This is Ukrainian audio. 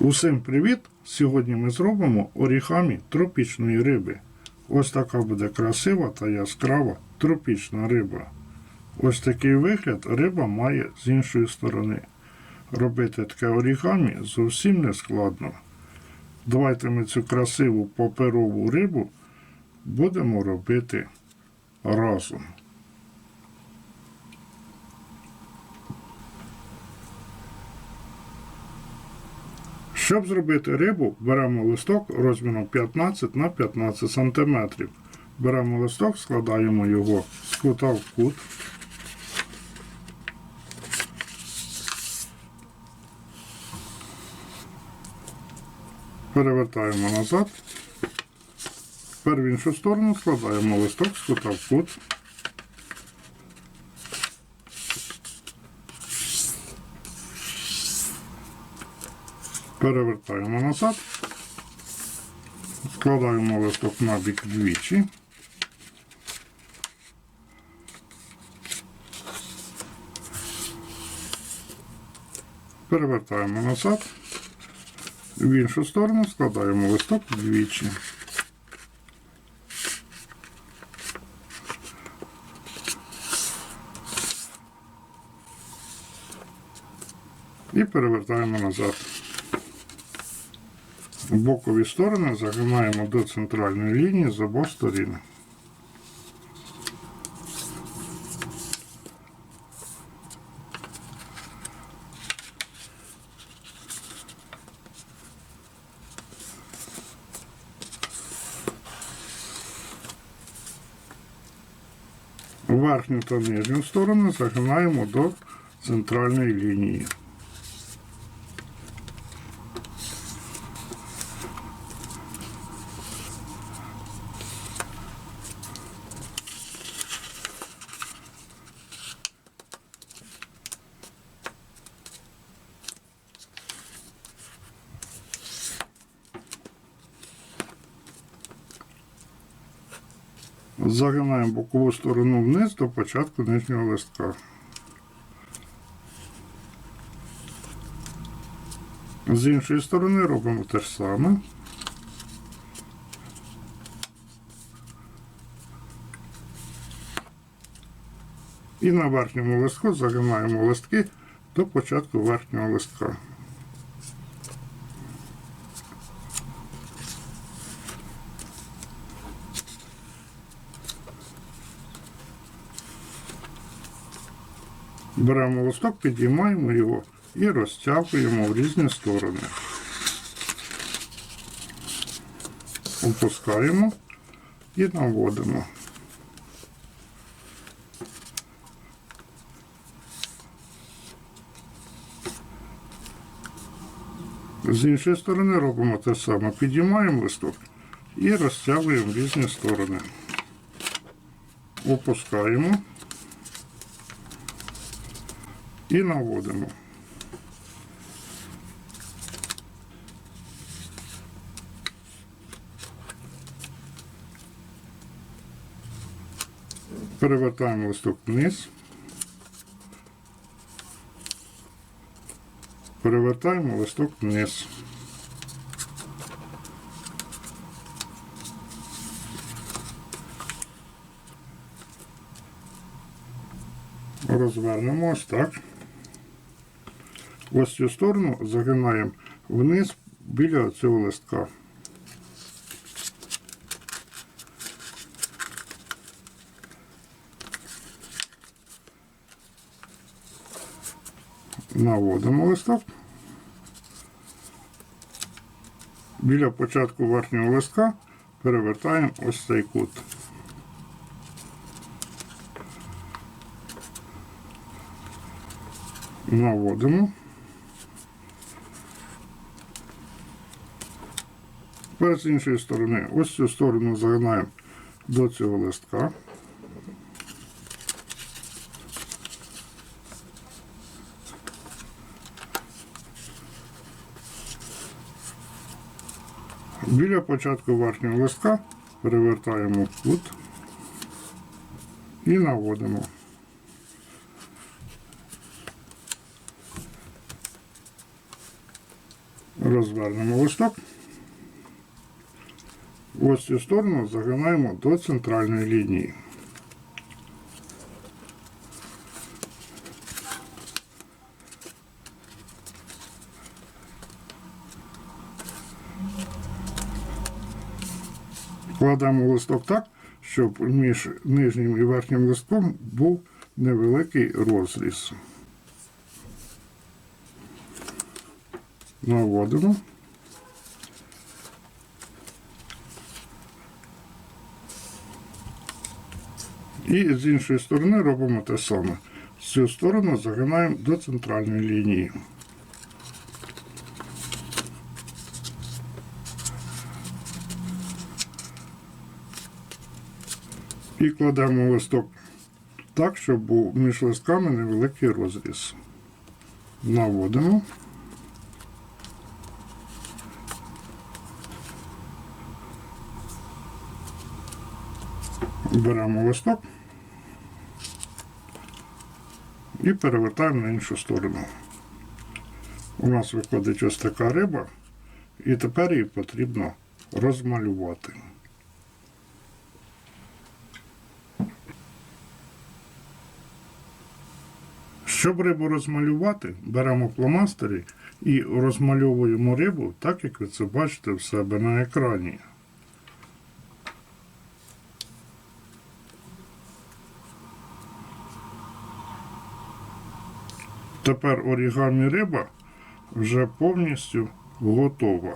Усім привіт! Сьогодні ми зробимо орігамі тропічної риби. Ось така буде красива та яскрава тропічна риба. Ось такий вигляд риба має з іншої сторони. Робити таке орігамі зовсім не складно. Давайте ми цю красиву паперову рибу будемо робити разом. Щоб зробити рибу, беремо листок розміром 15 на 15 см. Беремо листок, складаємо його з кута в кут. Перевертаємо назад. Тепер в іншу сторону складаємо листок з кута в кут. Перевертаємо назад. Складаємо листок на бік двічі. Перевертаємо назад. В іншу сторону складаємо листок двічі. І перевертаємо назад. Бокові сторони загинаємо до центральної лінії з обох сторін. Верхню та нижню сторону загинаємо до центральної лінії. Загинаємо бокову сторону вниз до початку нижнього листка. З іншої сторони робимо те ж саме. І на верхньому листку загинаємо листки до початку верхнього листка. Беремо листок, підіймаємо його і розтягуємо в різні сторони. Опускаємо і наводимо. З іншої сторони робимо те саме. Підіймаємо листок і розтягуємо в різні сторони. Опускаємо і наводимо. Перевертаємо листок вниз. Перевертаємо листок вниз. Розвернемо ось так. Ось цю сторону загинаємо вниз біля цього листка. Наводимо листок. Біля початку верхнього листка перевертаємо ось цей кут. Наводимо. Тепер з іншої сторони, ось цю сторону загинаємо до цього листка. Біля початку верхнього листка перевертаємо в кут і наводимо. Розвернемо листок. Ось цю сторону загинаємо до центральної лінії. Кладемо листок так, щоб між нижнім і верхнім листком був невеликий розріз. Наводимо. І з іншої сторони робимо те саме. Цю сторону загинаємо до центральної лінії. І кладемо листок так, щоб був між листками невеликий розріз. Наводимо. Беремо листок і перевертаємо на іншу сторону. У нас виходить ось така риба, і тепер її потрібно розмалювати. Щоб рибу розмалювати, беремо фломастери і розмальовуємо рибу так, як ви це бачите в себе на екрані. Тепер орігамі риба вже повністю готова.